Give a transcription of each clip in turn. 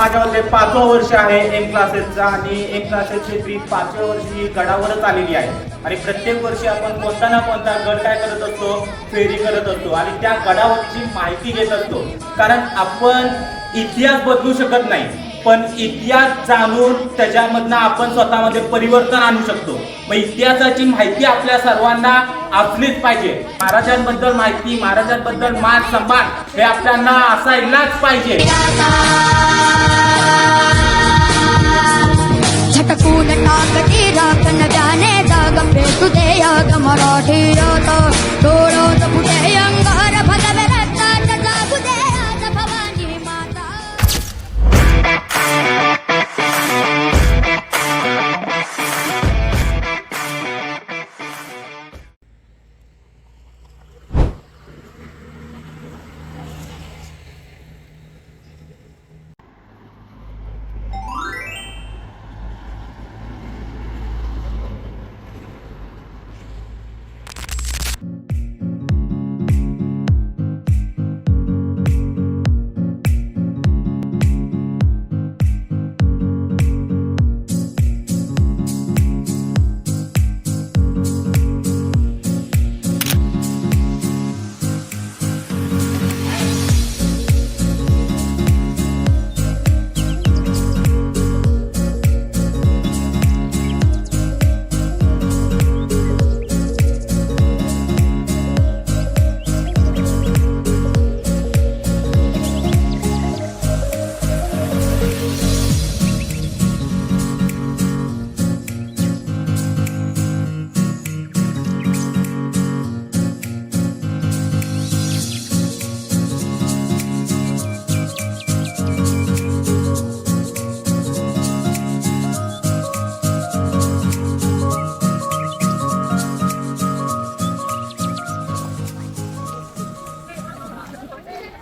माझ्यामध्ये पाचवं वर्ष आहे एम क्लासेसचा आणि एम क्लासेसची ट्रीप पाचव्या वर्षी गडावरच आलेली आहे. आणि प्रत्येक वर्षी आपण कोणता ना कोणता गड काय करत असतो फेरी करत असतो आणि त्या गडावरची माहिती घेत असतो. कारण आपण इतिहास बदलू शकत नाही पण इतिहास जाणून त्याच्यामधनं आपण स्वतःमध्ये परिवर्तन आणू शकतो. मग इतिहासाची माहिती आपल्या सर्वांना असलीच पाहिजे. महाराजांबद्दल माहिती महाराजांबद्दल मान सन्मान हे आपल्याला असायलाच पाहिजे. काने दागम याग मराठी तो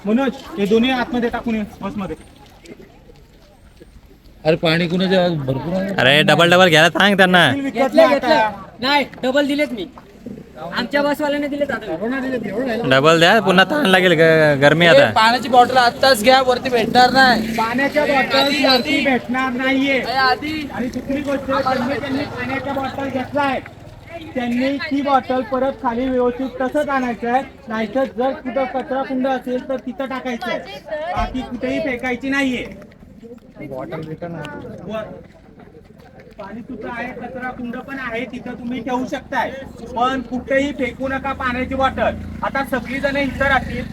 मनोज हे दोन्ही आतमध्ये टाकून ये बसमध्ये. अरे पाणी कुणाच्या भरपूर आहे. अरे डबल डबल घ्यायला सांग त्यांना. घेतलं घेतलं. नाही डबल दिलेत मी. आमच्या बसवाल्याने दिलेत आता. डबल द्या पुन्हा ताण लागेल ग- गरमी आता. पाण्याची बॉटल आत्ताच घ्या वरती भेटणार नाही. पाण्याच्या बॉटल वरती भेटणार नाहीये. आधी. आणि दुसरी गोष्ट त्यांनी त्यांनी पाण्याच्या बॉटल घेतलाय. त्यांनी ती बॉटल परत खाली व्यवस्थित तसंच आणायचं आहे. नाहीतर जर कुठं कचरा कुंड असेल तर तिथं टाकायचं आहे. बाकी कुठेही फेकायची नाहीये. वर. पाणी सुद्धा आहे? कचरा कुंड पण आहे. तिथं तुम्ही ठेवू शकताय. पण कुठेही फेकू नका पाण्याची बॉटल आता सगळी जण इथं राहतील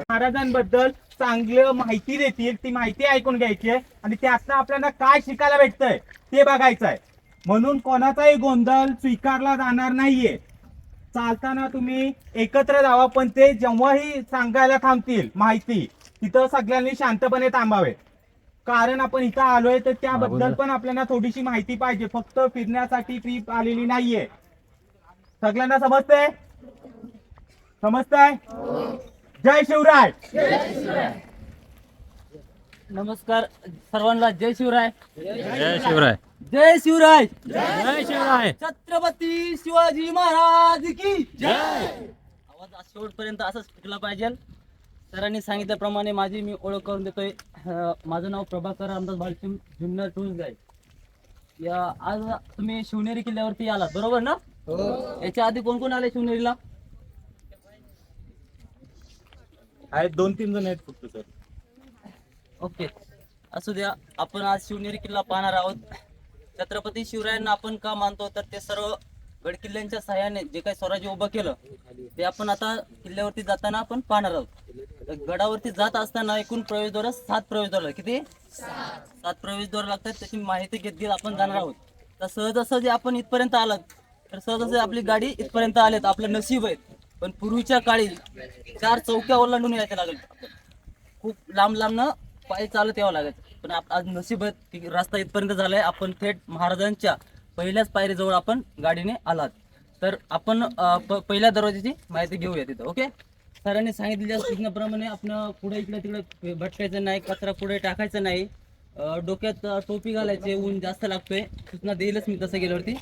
महाराजांबद्दल चांगलं माहिती देतील ती माहिती ऐकून घ्यायची आहे. आणि त्यातनं आपल्याला काय शिकायला भेटतंय ते बघायचं आहे. म्हणून कोणाचाही गोंधळ स्वीकारला जाणार नाहीये. चालताना तुम्ही एकत्र जावा पण ते जेव्हाही सांगायला थांबतील माहिती तिथं सगळ्यांनी शांतपणे थांबावे. कारण आपण इथं आलोय तर त्याबद्दल पण आपल्याला थोडीशी माहिती पाहिजे. फक्त फिरण्यासाठी ट्रिप आलेली नाहीये. सगळ्यांना समजतंय? समजतंय? जय शिवराय. नमस्कार सर्वांना जय शिवराय. जय शिवराय. जय शिवराय. जय शिवराय. छत्रपती शिवाजी महाराज की जय. आवाज आज शेवटपर्यंत असाच टिकला पाहिजे. सरांनी सांगितल्याप्रमाणे माझी मी ओळख करून देतोय. अं, माझं नाव प्रभाकर रामदास बालसिंग जुन्नर टूल्स गाईड. या आज तुम्ही शिवनेरी किल्ल्यावरती आलात बरोबर ना? याच्या आधी कोण कोण आले शिवनेरीला? आहेत दोन तीन जण आहेत फक्त सर. ओके. असू द्या आपण आज शिवनेरी किल्ला पाहणार आहोत. छत्रपती शिवरायांना आपण का मानतो? तर ते सर्व गड किल्ल्यांच्या सहाय्याने जे काही स्वराज्य उभं केलं ते आपण आता किल्ल्यावरती जाताना आपण पाहणार आहोत. तर गडावरती जात असताना एकूण प्रवेशद्वार सात प्रवेशद्वार किती? सात प्रवेशद्वार लागतात. त्याची माहिती घेत घेत आपण जाणार आहोत. तर सहजासहजी आपण इथपर्यंत आलात. तर सहजासहजी आपली गाडी इथपर्यंत आलेत. आपलं नशीब आहे. पण पूर्वीच्या काळी चार चौक्या ओलांडून यायचं लागत खूप लांब लांबनं पायी चालत यावं लागायचं. पण आप- आज नशीब की रस्ता इथपर्यंत झालाय. आपण थेट महाराजांच्या पहिल्याच पायरीजवळ आपण गाडीने आलात. तर आपण प- पहिल्या दरवाजाची माहिती घेऊया तिथं ओके? सरांनी सांगितलेल्या सूचनाप्रमाणे आपण पुढे इकडे तिकडे भटकायचं नाही कचरा पुढे टाकायचा नाही. डोक्यात टोपी घालायचे ऊन जास्त लागतोय. सूचना देईलच मी तसं गेल्यावरती.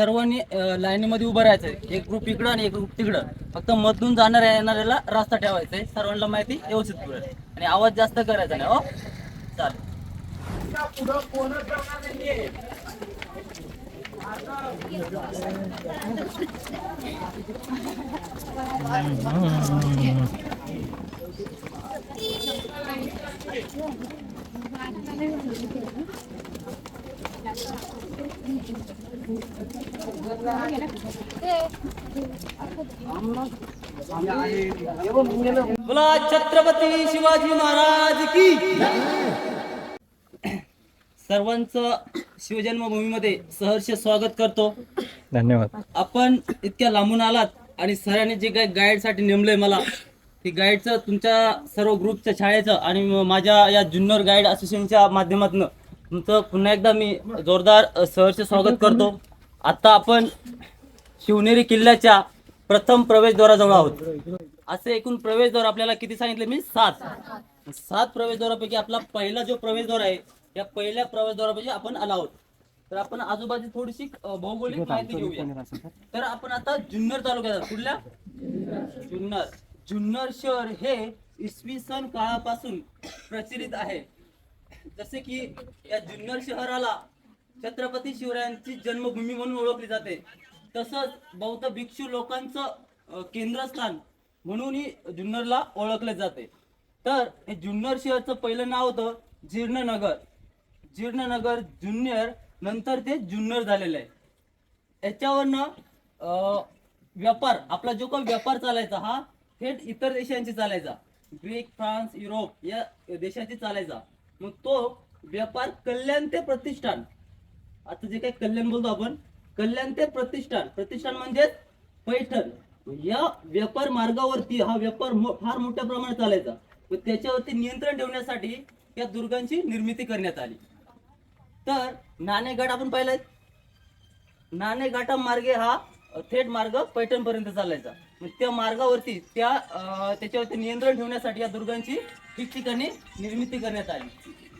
सर्वांनी लाईनीमध्ये उभं आहे एक ग्रुप इकडं आणि एक ग्रुप तिकडं. फक्त मधून जाणाऱ्या येणाऱ्याला रस्ता ठेवायचा आहे सर्वांना माहिती व्यवस्थित पुरेल आणि आवाज जास्त करायचा नाही हो? चालेल. बोला छत्रपती शिवाजी महाराज की सर्वांचं शिवजन्मभूमीमध्ये सहर्ष स्वागत करतो. धन्यवाद. आपण इतक्या लांबून आलात आणि सरांनी जे काही गाईडसाठी नेमलंय मला ते गाईडचं तुमच्या सर्व ग्रुपच्या शाळेचं आणि माझ्या या जुन्नर गाईड असोसिएशनच्या माध्यमातून तुमचं पुन्हा एकदा मी जोरदार सहर्ष स्वागत करतो. आता आपण शिवनेरी किल्ल्याच्या प्रथम प्रवेशद्वाराजवळ आहोत. असे एकूण प्रवेशद्वार आपल्याला किती सांगितले मी? सात. सात प्रवेशद्वारापैकी आपला पहिला जो प्रवेशद्वार आहे या पहिल्या प्रवेशद्वारापैकी आपण आला आहोत. तर आपण आजूबाजू थोडीशी भौगोलिक माहिती घेऊया. तर आपण आता जुन्नर तालुक्यात. कुठल्या? जुन्नर. जुन्नर शहर हे इसवी सन काळापासून प्रचलित आहे. जसे की या जुन्नर शहराला छत्रपती शिवरायांची जन्मभूमी म्हणून ओळखली जाते. तसंच बौद्ध भिक्षू लोकांचं केंद्रस्थान म्हणूनही जुन्नरला ओळखले जाते. तर हे जुन्नर शहरचं पहिलं नाव होतं जीर्णनगर. जीर्णनगर जुन्नर नंतर ते जुन्नर झालेलं आहे. याच्यावरनं अं, व्यापार आपला जो काही व्यापार चालायचा हा थेट इतर देशांची चालायचा. ग्रीक फ्रान्स युरोप या देशांची चालायचा. मग तो व्यापार कल्याण ते प्रतिष्ठान. आता जे काही कल्याण बोलतो आपण कल्याण ते प्रतिष्ठान. प्रतिष्ठान म्हणजे पैठण. या व्यापार मार्गावरती हा व्यापार फार मोठ्या प्रमाणात चालायचा. व त्याच्यावरती नियंत्रण ठेवण्यासाठी या दुर्गांची निर्मिती करण्यात आली. तर नाणेघाट आपण पाहिलाय. नाणेघाटा मार्गे हा थेट मार्ग पैठण पर्यंत चालायचा. त्या मार्गावरती त्या त्याच्यावरती नियंत्रण ठेवण्यासाठी या दुर्गांची ठिकठिकाणी निर्मिती करण्यात आली.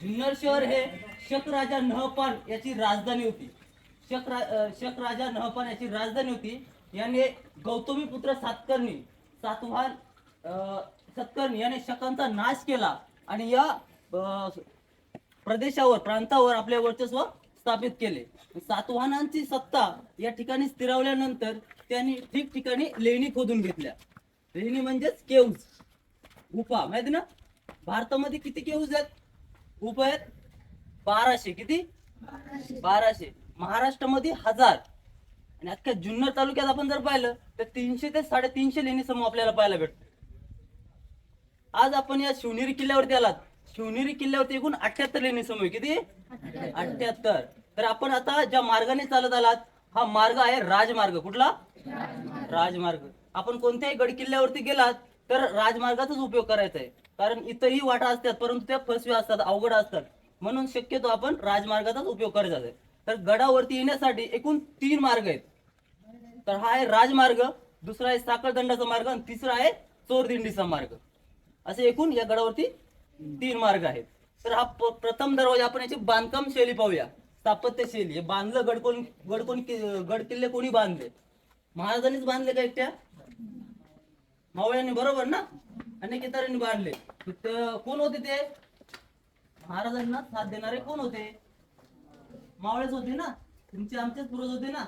जुन्नर शहर हे शक राजा नहपान याची राजधानी होती. शक रा शक राजा नहपान याची राजधानी होती. याने गौतमी पुत्र सातकर्णी सातवाहन सत्कर्णी याने शकांचा नाश केला आणि या प्रदेशावर प्रांतावर आपले वर्चस्व स्थापित केले. सातवाहनांची सत्ता या ठिकाणी स्थिरावल्यानंतर त्यांनी ठिकठिकाणी लेणी खोदून घेतल्या. लेणी म्हणजेच केव्ज गुफा माहिती ना? भारतामध्ये किती केव्ज आहेत? गुफा आहेत? बाराशे. किती? बाराशे. महाराष्ट्रामध्ये हजार. आणि अख्ख्या जुन्नर तालुक्यात आपण जर पाहिलं तर तीनशे ते साडेतीनशे लेणी समूह आपल्याला पाहायला भेटतात. आज आपण या शिवनेरी किल्ल्यावरती आलात. शिवनेरी किल्ल्यावरती एकूण अठ्याहत्तर लेणी समूह. किती? अठ्याहत्तर तर आपण आता ज्या मार्गाने चालत आलात हा मार्ग आहे राजमार्ग. कुठला? राजमार्ग. आपण कोणत्याही गड किल्ल्यावरती गेलात तर राजमार्गाचाच उपयोग करायचा आहे कारण इथंही वाटा असतात परंतु त्या फसव्या असतात अवघड असतात. म्हणून शक्यतो आपण राजमार्गाचाच उपयोग करायचा आहे तर गडावरती येण्यासाठी एकूण तीन मार्ग आहेत. तर हा आहे राजमार्ग दुसरा आहे साखळदंडाचा मार्ग आणि तिसरा आहे चोरदिंडीचा मार्ग. असे एकूण या गडावरती तीन मार्ग आहेत. तर हा प्रथम दरवाजा आपण याची बांधकाम शैली पाहूया. स्थापत्य शैली. हे बांधलं गडकोण गडकोण गड किल्ले कोणी बांधले? महाराजांनीच बांधले का एकट्या? मावळ्यांनी बरोबर ना? अनेक इतरांनी बांधले. कोण होते ते? महाराजांना साथ देणारे कोण होते? मावळेच होते ना? तुमचे आमचेच पूर्वज होते ना?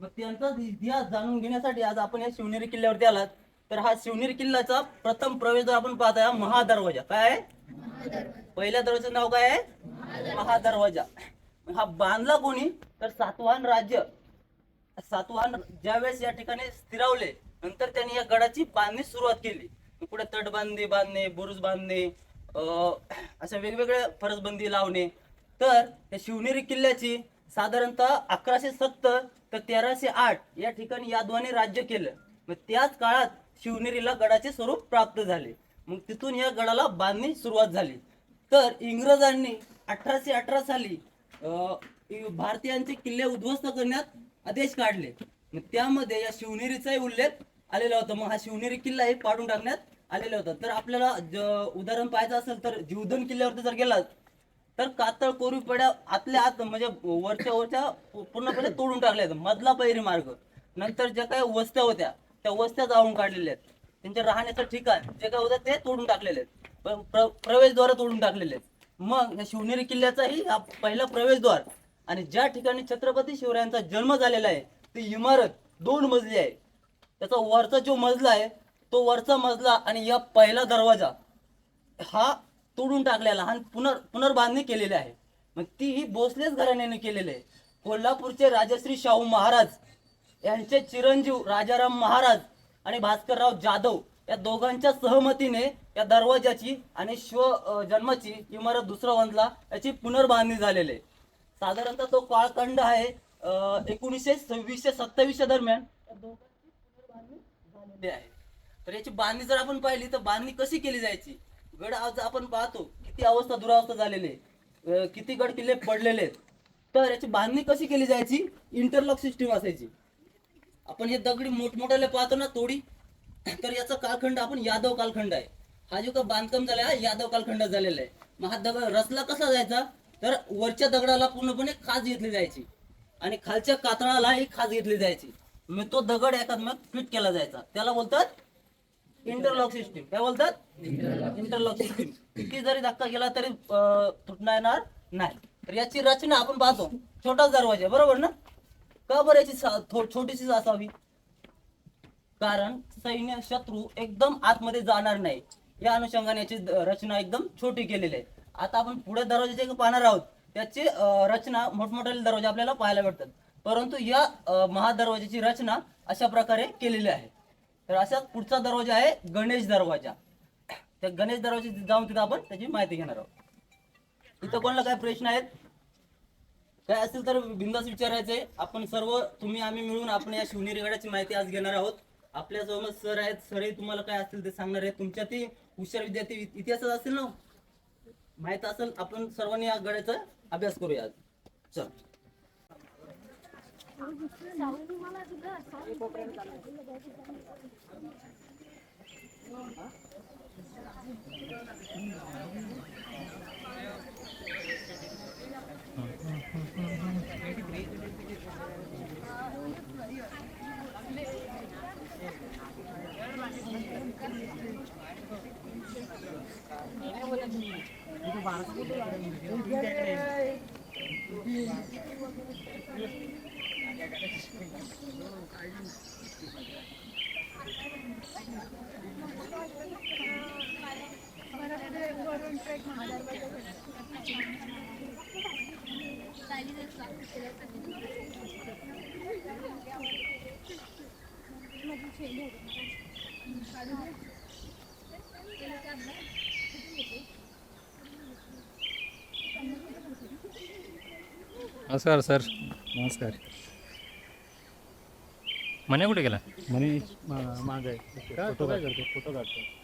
मग त्यांचा इतिहास जाणून घेण्यासाठी आज आपण या शिवनेरी किल्ल्यावरती आलात. तर हा शिवनेरी किल्ल्याचा प्रथम प्रवेशद्वार आपण पाहत आहे महादरवाजा. काय आहे? पहिल्या दरवाजाचं नाव काय आहे? महादरवाजा. हा बांधला कोणी? तर सातवाहन राज्य. सातवाहन ज्यावेळेस या ठिकाणी स्थिरावले नंतर त्यांनी या गडाची बांधणी सुरुवात केली. पुढे तटबांधी बांधणे बुरुज बांधणे अशा वेगवेगळ्या फरसबंदी लावणे. तर या शिवनेरी किल्ल्याची साधारणतः अकराशे सत्तर तर तेराशे आठ या ठिकाणी यादवाने राज्य केलं. मग त्याच काळात शिवनेरीला गडाचे स्वरूप प्राप्त झाले. मग तिथून या गडाला बांधणी सुरुवात झाली. तर इंग्रजांनी अठराशे अठरा साली भारतीयांचे किल्ले उद्ध्वस्त करण्यात आदेश काढले. मग त्यामध्ये या शिवनेरीचाही उल्लेख आलेला होता. मग हा शिवनेरी किल्ला हे पाडून टाकण्यात आलेला होता. तर आपल्याला उदाहरण पाहायचं असेल तर जीवधन किल्ल्यावरती जर गेलात तर कातळ कोरी पड्या आतल्या आत म्हणजे वरच्या वरच्या पूर्णपणे तोडून टाकल्या आहेत. मधला पहिरी मार्ग. नंतर ज्या काही वस्त्या होत्या त्या वस्त्या जाळून काढलेल्या आहेत. त्यांच्या राहण्याचं ठिकाण जे काय होतं ते तोडून टाकलेले आहेत. प्रवेशद्वार तोडून टाकलेले आहेत. मग शिवनेरी किल्ल्याचाही हा पहिला प्रवेशद्वार आणि ज्या ठिकाणी छत्रपती शिवरायांचा जन्म झालेला आहे ती इमारत दोन मजली आहे. त्याचा वरचा जो मजला आहे तो वरचा मजला आणि या पहिला दरवाजा हा तोडून टाकलेला आणि पुनर् पुनर्बांधणी केलेली आहे. मग ती ही भोसलेच घराण्याने केलेली आहे. कोल्हापूरचे राजश्री शाहू महाराज यांचे चिरंजीव राजाराम महाराज आणि भास्करराव जाधव या दोघांच्या सहमतीने या दरवाजाची आणि शिव जन्माची इमारत दुसरा बांधला याची पुनर्बांधणी झालेली आहे. साधारणतः तो काळखंड आहे एकोणीसशे सव्वीसशे सत्तावीसच्या दरम्यान. झालेली आहे. तर याची बांधणी जर आपण पाहिली तर बांधणी कशी केली जायची? गड आज आपण पाहतो किती अवस्था दुरावस्था झालेली आहे. किती गड किल्ले पडलेले आहेत. तर याची बांधणी कशी केली जायची? इंटरलॉक सिस्टीम असायची. आपण हे दगडी मोठमोठ्याले पाहतो ना तोडी. तर याचा कालखंड आपण यादव कालखंड आहे. हा जो का बांधकाम झाला हा यादव कालखंड झालेला आहे. मग हा दगड रचला कसा जायचा? तर वरच्या दगडाला पूर्णपणे खाज घेतली जायची. आणि खालच्या कातळाला ही खाज घेतली जायची. मग तो दगड एकात मग फिट केला जायचा. त्याला बोलतात इंटरलॉक सिस्टीम काय बोलतात? इंटरलॉक सिस्टीम किती जरी धक्का गेला तरी तुटणार येणार नाही. तर याची रचना आपण पाहतो. छोटाच दरवाजा बरोबर ना? का बरं याची छोटीशीच असावी? कारण सैन्य शत्रू एकदम आतमध्ये जाणार नाही. या अनुषंगाने याची रचना एकदम छोटी केलेली आहे. आता आपण पुढे दरवाजे पाहणार आहोत त्याची रचना मोठमोठे दरवाजे आपल्याला पाहायला भेटतात. परंतु या महादरवाजाची रचना अशा प्रकारे केलेली आहे. तर अशाच पुढचा दरवाजा आहे गणेश दरवाजा. त्या गणेश दरवाजा जाऊन तिथं आपण त्याची माहिती घेणार आहोत. इथं कोणाला काय प्रश्न आहेत? काय असेल तर बिंदास विचारायचे आपण सर्व तुम्ही आम्ही मिळून आपण या शिवनेरी गडाची माहिती आज घेणार आहोत. आपल्यासोबत सर आहेत. सरही तुम्हाला काय असतील ते सांगणार आहेत. तुमच्या ती हुशार विद्यार्थी इतिहासात असेल ना? माहीत असेल आपण सर्वांनी या गड्याचा अभ्यास करूया चल. नमस्कार सर. नमस्कार. मने कुठे गेला? मनीष माग आहे. फोटो काय करतो? फोटो काढतो.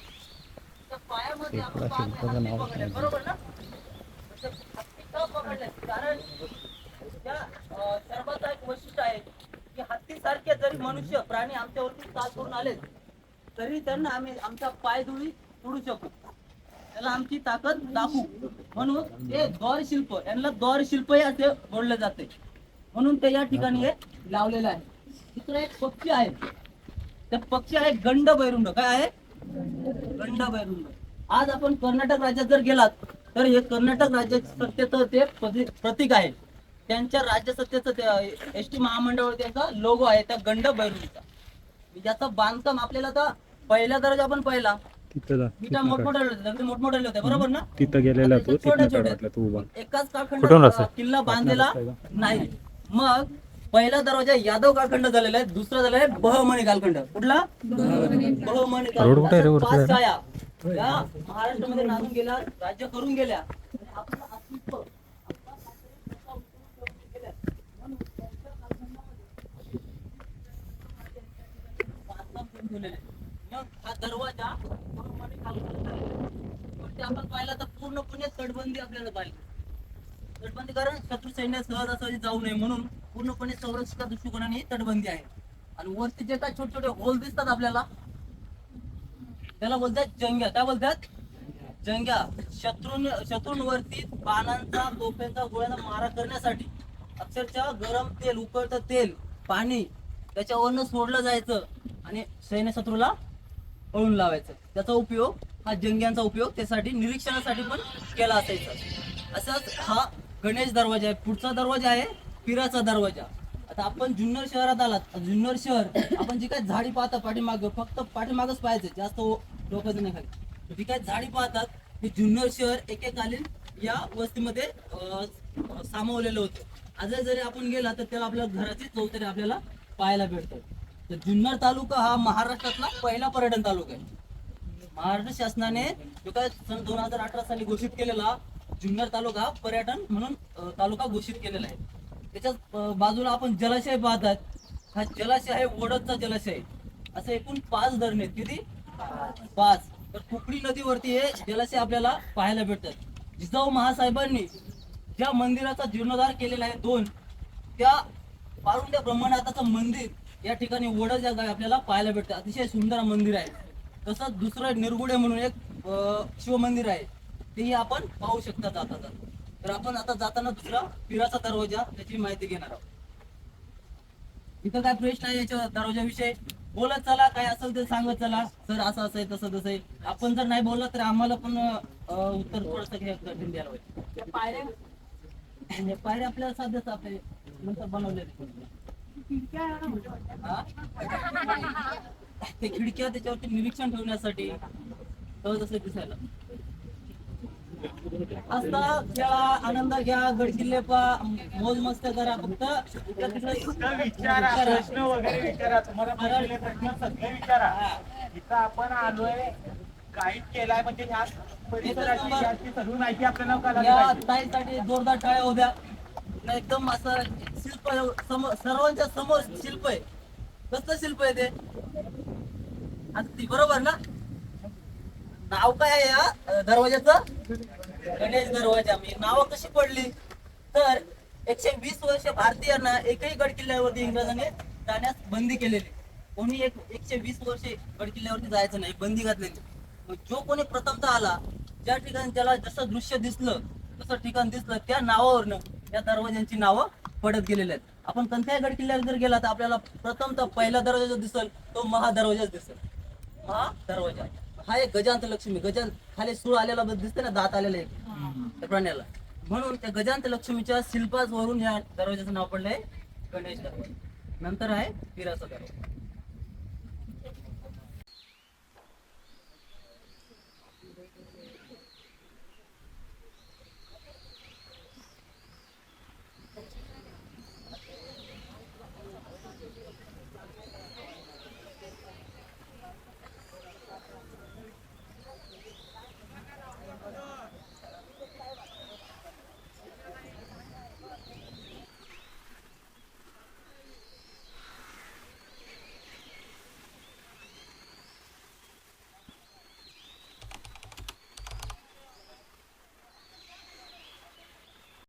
मग बरोबर ना? कारण या अं, सर्वांचं एक वैशिष्ट्य आहे की हत्तीसारखे जरी मनुष्य प्राणी आमच्यावरती चाल करून आले तरी त्यांना आम्ही आमचा पाय धुळी तोडू शकू. त्याला आमची ताकद दाखवू. म्हणून ते द्वार शिल्प यांना द्वार शिल्प हे असे बोलले जाते. म्हणून ते या ठिकाणी हे लावलेलं आहे. दुसरं एक पक्षी आहे. ते पक्षी आहे गंड बैरुंड काय आहे? गंड बैरुंड आज आपण कर्नाटक राज्यात जर गेलात तर हे कर्नाटक राज्याचे सत्तेचं ते प्रति- प्रतीक आहे. त्यांच्या राज्य सत्तेचं एस टी महामंडळ त्यांचा लोगो आहे त्या गंड बैरुचा ज्याचं बांधकाम आपल्याला आता पहिला दर्जा आपण पहिला. विटा मोठमोठ्या होते बरोबर ना? तिथं गेलेला तू एकाच किल्ला बांधलेला नाही. मग पहिला दरवाजा यादव कालखंड झालेला आहे दुसरा झालेला आहे बहमणी कालखंड. कुठला? बहमणी. पाच? छाया या महाराष्ट्रामध्ये नांदून गेल्या राज्य करून गेल्या आणि आपलं अस्तित्व आपला करून गेल्या. म्हणून त्यांच्या कालखंडामध्ये बांधकाम करून ठेवलेलं आहे. मग हा दरवाजा आहे. आपण पाहिला तर पूर्णपणे तटबंदी आपल्याला पाहिजे तटबंदी कारण शत्रू सैन्य सहजासहजी जाऊ नये म्हणून पूर्णपणे संरक्षित दृष्टिकोनाने ही तटबंदी आहे आणि वरती जे काय छोटे छोटे होल दिसतात आपल्याला त्याला बोलतात जंग्या. काय बोलतात? जंग्या. शत्रू शत्रूंवरती पानांचा तोफेचा गोळ्यांना मारा करण्यासाठी अक्षरशः गरम तेल उकळतं तेल पाणी त्याच्यावरनं सोडलं जायचं आणि सैन्य शत्रूला पळून लावायचं. त्याचा उपयोग हा जंग्यांचा उपयोग त्यासाठी निरीक्षणासाठी पण केला असायचा. असंच हा गणेश दरवाजा आहे. पुढचा दरवाजा आहे पिराचा दरवाजा. आता आपण जुन्नर शहरात आलात. जुन्नर शहर आपण जी काय झाडी पाहता पाठीमाग फक्त पाठीमागच पाहायचं जास्त डोकं नाही खाली. जी काय झाडी पाहतात हे जुन्नर शहर एकेकालीन या वस्तीमध्ये सामावलेलं होतं. आज जरी आपण गेला तर त्याला आपल्या घराची चौतरी आपल्याला पाहायला भेटतं. तर जुन्नर तालुका हा महाराष्ट्रातला पहिला पर्यटन तालुका आहे. महाराष्ट्र शासनाने जो काय सन दोन हजार अठरा साली घोषित केलेला जुन्नर तालुका हा पर्यटन म्हणून तालुका घोषित केलेला आहे. त्याच्याच बाजूला आपण जलाशय पाहतात. हा जलाशय आहे वडदचा जलाशय असं एकूण पाच धरणे आहेत. किती? पाच. तर कुकडी नदीवरती हे जलाशय आपल्याला पाहायला भेटतात. जिजाऊ महासाहेबांनी ज्या मंदिराचा जीर्णोद्धार केलेला आहे दोन त्या पारुंड्या ब्रह्मनाथाचं मंदिर या ठिकाणी वडद या गावी आपल्याला पाहायला भेटतं. अतिशय सुंदर मंदिर आहे. तसंच दुसरं निरगुडे म्हणून एक शिवमंदिर आहे. तेही आपण पाहू शकता जाता तर आपण आता जाताना दुसरा पिराचा दरवाजा त्याची माहिती घेणार आहोत. इथं काय प्रश्न आहे याच्या दरवाजाविषयी बोलत चला काय असेल ते सांगत चला. सर असं असं आहे तसं तसं आहे. आपण जर नाही बोललं तर आम्हाला पण उत्तर थोडस कठीण द्यायला त्या पायऱ्या? हे पायऱ्या आपल्याला साध्यच आपले नंतर बनवले ते खिडक्या? त्याच्यावरती निरीक्षण ठेवण्यासाठी असं दिसायला. असता खेळा आनंद घ्या गडकिल्ले पा मोज मस्त करा फक्त. विचारा प्रश्न वगैरे विचारा तुम्हाला प्रश्न सगळे विचारा. इथं आपण आलोय गाईड केलाय म्हणजे ह्या परिसराची माहिती आपल्याला या. ताईसाठी जोरदार टाळ्या उद्या ना एकदम असं शिल्प समोर सर्वांच्या समोर शिल्प आहे. कसलं शिल्प आहे ते? अगदी बरोबर ना? नाव काय आहे या दरवाजाच दरवाजाचं गणेश दरवाजा. म्हणजे मी नाव कशी पडली? तर एकशे वीस वर्ष भारतीयांना एकही गड किल्ल्यावरती इंग्रजांनी जाण्यास बंदी केलेली. कोणी एक एकशे वीस वर्ष गड किल्ल्यावरती जायचं नाही बंदी घातलेली. मग जो कोणी प्रथमतः आला ज्या ठिकाणी त्याला जसं दृश्य दिसलं तसं ठिकाण दिसलं त्या नावावरनं या दरवाज्यांची नावं पडत गेलेली आहेत. आपण कोणत्याही गड किल्ल्यावर जर गेला तर आपल्याला प्रथमतः पहिला दरवाजा जो दिसल तो महादरवाजाच दिसेल. महादरवाजा. हा एक गजांत लक्ष्मी गजांत खाली सूळ आलेला दिसते ना दात आलेला एक. प्राण्याला. म्हणून त्या गजांत लक्ष्मीच्या शिल्पास वरून ह्या दरवाज्याचं नाव पडलंय गणेश दरवाजा नंतर आहे पिराचा दरवाजा